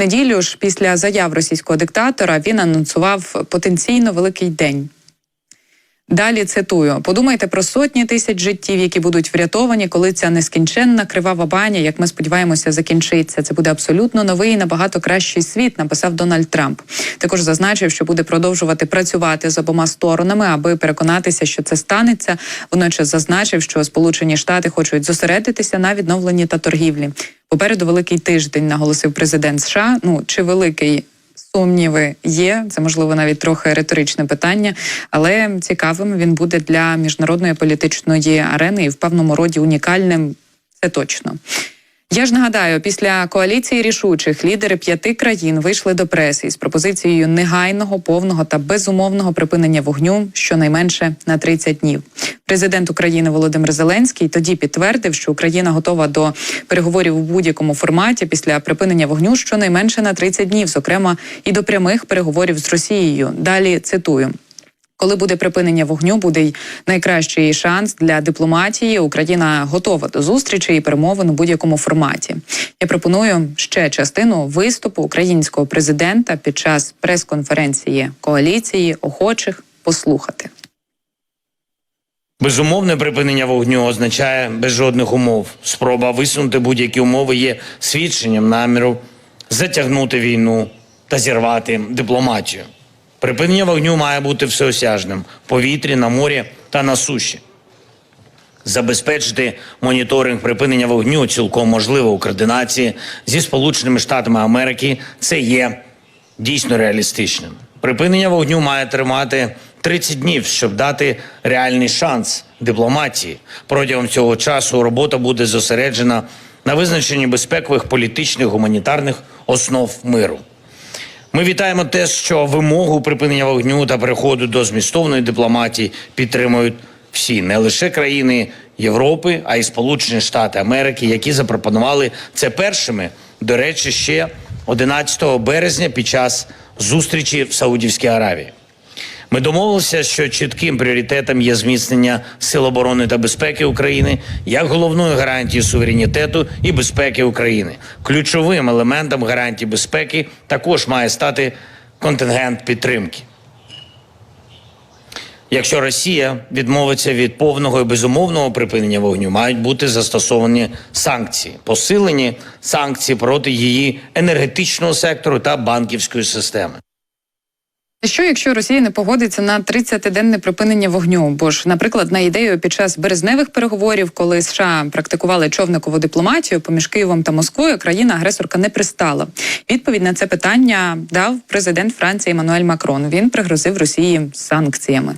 неділю ж після заяв російського диктатора він анонсував потенційно великий день. Далі цитую: подумайте про сотні тисяч життів, які будуть врятовані, коли ця нескінченна кривава баня, як ми сподіваємося, закінчиться. Це буде абсолютно новий набагато кращий світ. Написав Дональд Трамп. Також зазначив, що буде продовжувати працювати з обома сторонами, аби переконатися, що це станеться. Водночас зазначив, що Сполучені Штати хочуть зосередитися на відновленні та торгівлі. Попереду великий тиждень, наголосив президент США. Ну чи великий Сумніви є, це можливо навіть трохи риторичне питання, але цікавим він буде для міжнародної політичної арени і в певному роді унікальним. Це точно. Я ж нагадаю, після коаліції рішучих лідери п'яти країн вийшли до преси із пропозицією негайного, повного та безумовного припинення вогню щонайменше на 30 днів. Президент України Володимир Зеленський тоді підтвердив, що Україна готова до переговорів у будь-якому форматі після припинення вогню щонайменше на 30 днів, зокрема і до прямих переговорів з Росією. Далі цитую. Коли буде припинення вогню, буде й найкращий шанс для дипломатії. Україна готова до зустрічі і перемовин у будь-якому форматі. Я пропоную ще частину виступу українського президента під час прес-конференції коаліції охочих послухати. Безумовне припинення вогню означає без жодних умов. Спроба висунути будь-які умови є свідченням наміру затягнути війну та зірвати дипломатію. Припинення вогню має бути всеосяжним повітрі, на морі та на суші. Забезпечити моніторинг припинення вогню цілком можливо у координації зі Сполученими Штатами Америки. Це є дійсно реалістичним. Припинення вогню має тримати 30 днів, щоб дати реальний шанс дипломатії. Протягом цього часу робота буде зосереджена на визначенні безпекових, політичних, гуманітарних основ миру. Ми вітаємо те, що вимогу припинення вогню та переходу до змістовної дипломатії підтримують всі, не лише країни Європи, а й Сполучені Штати Америки, які запропонували це першими. До речі, ще 11 березня під час зустрічі в Саудівській Аравії. Ми домовилися, що чітким пріоритетом є зміцнення сил оборони та безпеки України як головною гарантією суверенітету і безпеки України. Ключовим елементом гарантії безпеки також має стати контингент підтримки. Якщо Росія відмовиться від повного і безумовного припинення вогню, мають бути застосовані санкції, посилені санкції проти її енергетичного сектору та банківської системи. Що якщо Росія не погодиться на 30-денне припинення вогню? Бо ж, наприклад, на ідею під час березневих переговорів, коли США практикували човникову дипломатію поміж Києвом та Москвою, країна-агресорка не пристала. Відповідь на це питання дав президент Франції Еммануель Макрон. Він пригрозив Росії санкціями.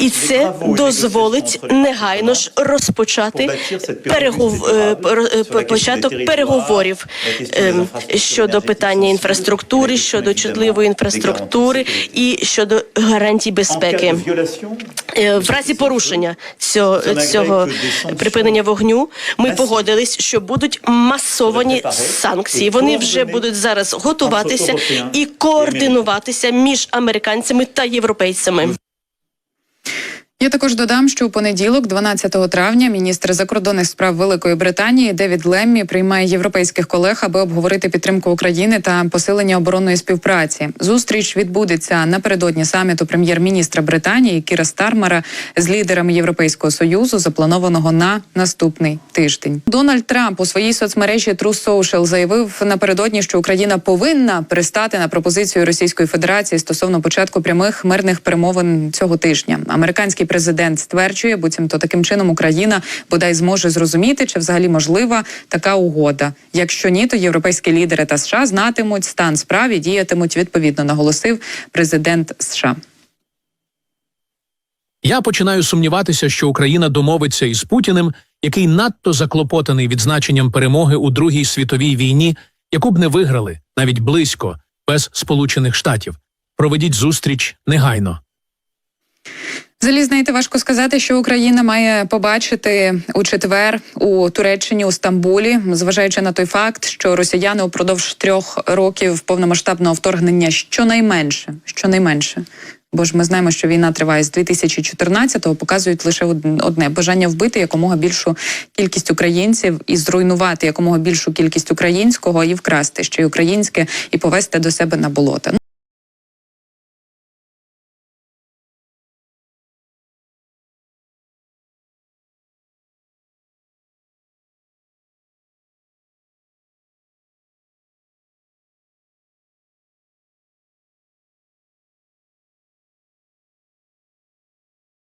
І це дозволить негайно ж розпочати перегов... е, е, початок переговорів ем, щодо питання інфраструктури, щодо чутливої інфраструктури і щодо гарантій безпеки. Е, В разі порушення цього, цього припинення вогню ми погодились, що будуть масовані санкції. Вони вже будуть зараз готуватися і координуватися між американцями та європейцями. Я також додам, що у понеділок, 12 травня, міністр закордонних справ Великої Британії Девід Леммі приймає європейських колег, аби обговорити підтримку України та посилення оборонної співпраці. Зустріч відбудеться напередодні саміту прем'єр-міністра Британії Кіра Стармера з лідерами Європейського союзу, запланованого на наступний тиждень. Дональд Трамп у своїй соцмережі True Social заявив напередодні, що Україна повинна пристати на пропозицію Російської Федерації стосовно початку прямих мирних перемовин цього тижня. Американський президент стверджує, буцімто таким чином Україна бодай зможе зрозуміти, чи взагалі можлива така угода. Якщо ні, то європейські лідери та США знатимуть стан справ і діятимуть відповідно, наголосив президент США. Я починаю сумніватися, що Україна домовиться із Путіним, який надто заклопотаний відзначенням перемоги у Другій світовій війні, яку б не виграли навіть близько без Сполучених Штатів. Проведіть зустріч негайно. Взагалі, знаєте, важко сказати, що Україна має побачити у четвер у Туреччині у Стамбулі, зважаючи на той факт, що росіяни упродовж трьох років повномасштабного вторгнення щонайменше, щонайменше Бо ж ми знаємо, що війна триває з 2014-го, показують лише одне бажання вбити якомога більшу кількість українців і зруйнувати якомога більшу кількість українського і вкрасти ще й українське і повести до себе на болота.